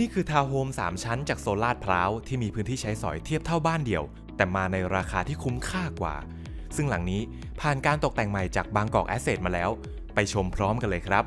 นี่คือทาวน์โฮม3 ชั้นจากโซลาดพร้าวที่มีพื้นที่ใช้สอยเทียบเท่าบ้านเดี่ยว แต่มาในราคาที่คุ้มค่ากว่า ซึ่งหลังนี้ผ่านการตกแต่งใหม่จากบางกอกแอสเซทมาแล้ว ไปชมพร้อมกันเลยครับ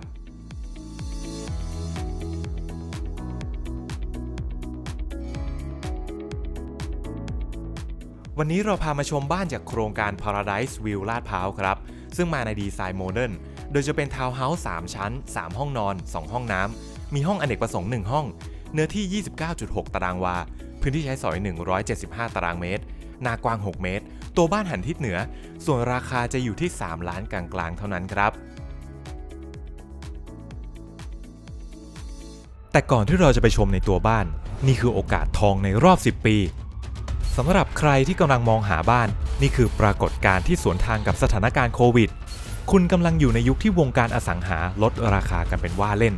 วันนี้เราพามาชมบ้านจากโครงการ Paradise View ลาดพร้าวครับ ซึ่งมาในดีไซน์โมเดิร์น โดยจะเป็นทาวน์เฮาส์3ชั้น 3 ห้องนอน 2 ห้องน้ำ มีห้องอเนกประสงค์ 1 ห้อง เนื้อที่ 29.6 ตารางวา พื้นที่ใช้สอย 175 ตารางเมตร หน้ากว้าง 6 เมตร ตัวบ้านหันทิศเหนือ ส่วนราคาจะอยู่ที่ 3 ล้านกลางๆ เท่านั้นครับ แต่ก่อนที่เราจะไปชมในตัวบ้าน นี่คือโอกาสทองในรอบ 10 ปีสำหรับใครที่กำลังมองหาบ้าน นี่คือปรากฏการณ์ที่สวนทางกับสถานการณ์โควิด คุณกำลังอยู่ในยุคที่วงการอสังหาลดราคากันเป็นว่าเล่น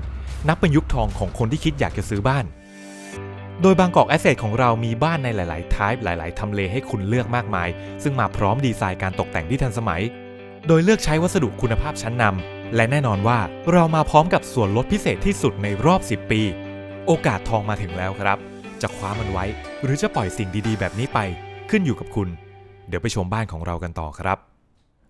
นับเป็นยุคทองของคนที่คิดอยากจะซื้อบ้าน โดยบางกอกแอสเซทของเรามีบ้านในหลายๆ type หลาย ๆ ทำเลให้คุณเลือกมากมาย ซึ่งมาพร้อมดีไซน์การตกแต่งที่ทันสมัย โดยเลือกใช้วัสดุคุณภาพชั้นนำและแน่นอนว่าเรามาพร้อมกับส่วนลดพิเศษที่สุดในรอบ 10 ปี โอกาสทองมาถึงแล้วครับ จะคว้ามันไว้ หรือจะปล่อยสิ่งดี ๆ แบบนี้ไป ขึ้นอยู่กับคุณ เดี๋ยวไปชมบ้านของเรากันต่อครับ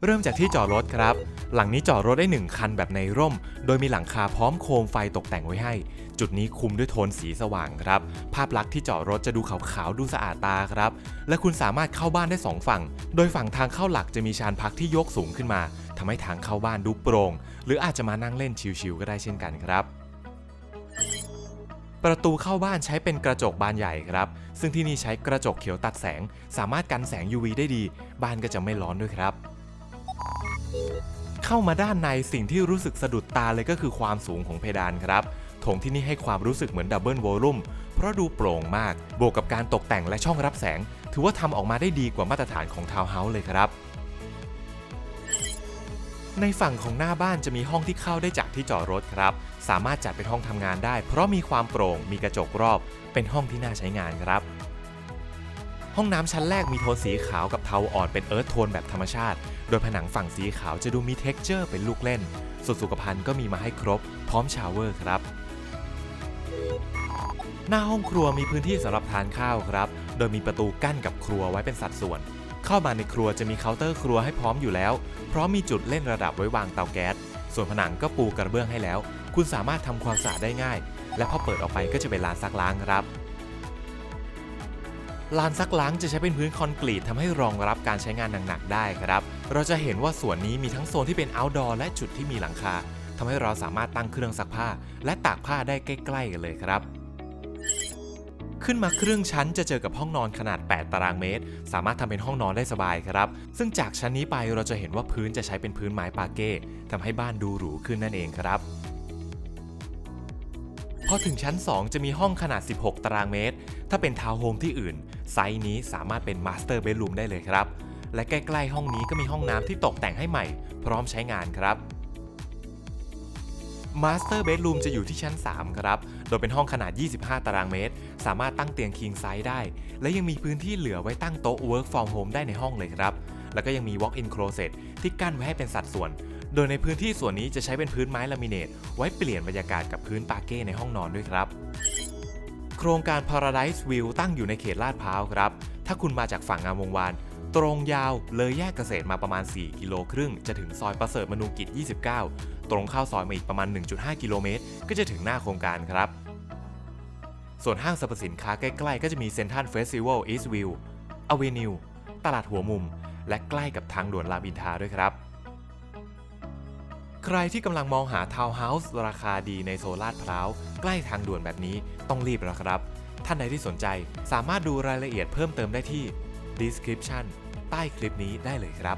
เริ่มจากที่จอดรถครับ หลังนี้จอดรถได้ 1 คันแบบในร่ม โดยมีหลังคาพร้อมโคมไฟตกแต่งไว้ให้ จุดนี้คุมด้วยโทนสีสว่างครับ ภาพลักษณ์ที่จอดรถจะดูขาวๆดูสะอาดตาครับ และคุณสามารถเข้าบ้านได้ 2 ฝั่ง โดยฝั่งทางเข้าหลักจะมีชานพักที่ยกสูงขึ้นมาทำให้ทางเข้าบ้านดูโปร่ง หรืออาจจะมานั่งเล่นชิลๆก็ได้เช่นกันครับประตูเข้าบ้านใช้เป็นกระจกบานใหญ่ครับ ซึ่งที่นี่ใช้กระจกเขียวตัดแสง สามารถกันแสง UV ได้ดี บ้านก็จะไม่ร้อนด้วยครับ เข้ามาด้านในสิ่งที่รู้สึกสะดุดตาเลยก็คือความสูงของเพดานครับโถงที่นี่ให้ความรู้สึกเหมือนดับเบิลวอลลุ่มเพราะดูโปร่งมาก บวกกับการตกแต่งและช่องรับแสง ถือว่าทำออกมาได้ดีกว่ามาตรฐานของทาวน์เฮาส์เลยครับ ในฝั่งของหน้าบ้านจะมีห้องที่เข้าได้จากที่จอดรถครับ สามารถจัดเป็นห้องทำงานได้ เพราะมีความโปร่งมีกระจกรอบ เป็นห้องที่น่าใช้งานครับ ห้องน้ำชั้นแรกมีโทนสีขาวกับเทาอ่อนเป็นเอิร์ธโทนแบบธรรมชาติ โดยผนังฝั่งสีขาวจะดูมีเท็กเจอร์เป็นลูกเล่น ส่วนสุขภัณฑ์ก็มีมาให้ครบ พร้อมชาวเวอร์ครับ หน้าห้องครัวมีพื้นที่สำหรับทานข้าวครับ โดยมีประตูกั้นกับครัวไว้เป็นสัดส่วน เข้ามาในครัวจะมีเคาน์เตอร์ครัวให้พร้อมอยู่แล้ว พร้อมมีจุดเล่นระดับไว้วางเตาแก๊ส ส่วนผนังก็ปูกระเบื้องให้แล้ว คุณสามารถทำความสะอาดได้ง่าย และพอเปิดออกไปก็จะเป็นลานซักล้างครับ ลานซักล้างจะใช้เป็นพื้นคอนกรีตทำให้รองรับการใช้งานหนักๆได้ครับ เราจะเห็นว่าส่วนนี้มีทั้งโซนที่เป็น outdoor และจุดที่มีหลังคาทำให้เราสามารถตั้งเครื่องซักผ้า และตากผ้าได้ใกล้ๆกันเลยครับขึ้นมาครึ่งชั้นจะเจอกับห้องนอนขนาด 8 ตารางเมตร สามารถทำเป็นห้องนอนได้สบายครับ ซึ่งจากชั้นนี้ไปเราจะเห็นว่าพื้นจะใช้เป็นพื้นไม้ปาเก้ทำให้บ้านดูหรูขึ้นนั่นเองครับ อถึงชั้น 2 จะมีห้องขนาด 16 ตารางเมตร ถ้าเป็นทาวน์โฮมที่อื่น ไซส์นี้สามารถเป็นมาสเตอร์เบดรูมได้เลยครับ และใกล้ๆห้องนี้ก็มีห้องน้ำที่ตกแต่งให้ใหม่ พร้อมใช้งานครับมาสเตอร์เบดรูมจะอยู่ที่ชั้น 3 ครับ โดยเป็นห้องขนาด 25 ตารางเมตร สามารถตั้งเตียง king size ได้ และยังมีพื้นที่เหลือไว้ตั้งโต๊ะ work from home ได้ในห้องเลยครับ แล้วก็ยังมี walk in closet ที่กั้นไว้ให้เป็นสัดส่วน โดยในพื้นที่ส่วนนี้จะใช้เป็นพื้นไม้ลามิเนตไว้เปลี่ยนบรรยากาศกับพื้นปาเก้ในห้องนอนด้วยครับ โครงการ Paradise View ตั้งอยู่ในเขตลาดพร้าวครับ ถ้าคุณมาจากฝั่งงามวงวาน ตรงยาวเลยแยกเกษตรมาประมาณ 4 กิโลครึ่ง จะถึงซอยประเสริฐมนูกิจ 29 ตรงเข้าซอยมาอีกประมาณ 1.5 กิโลเมตร ก็จะถึงหน้าโครงการครับ ส่วนห้างสรรพสินค้าใกล้ๆ ก็จะมีเซ็นทรัลเฟสติวัลอีสต์วิวอเวนิวตลาดหัวมุม และใกล้กับทางด่วนรามอินทราด้วยครับ ใครที่กำลังมองหาทาวน์เฮาส์ราคาดีในโซลาดพร้าวใกล้ทางด่วนแบบนี้ต้องรีบแล้วครับ ท่านใดที่สนใจสามารถดูรายละเอียดเพิ่มเติมได้ที่ description ใต้คลิปนี้ได้เลยครับ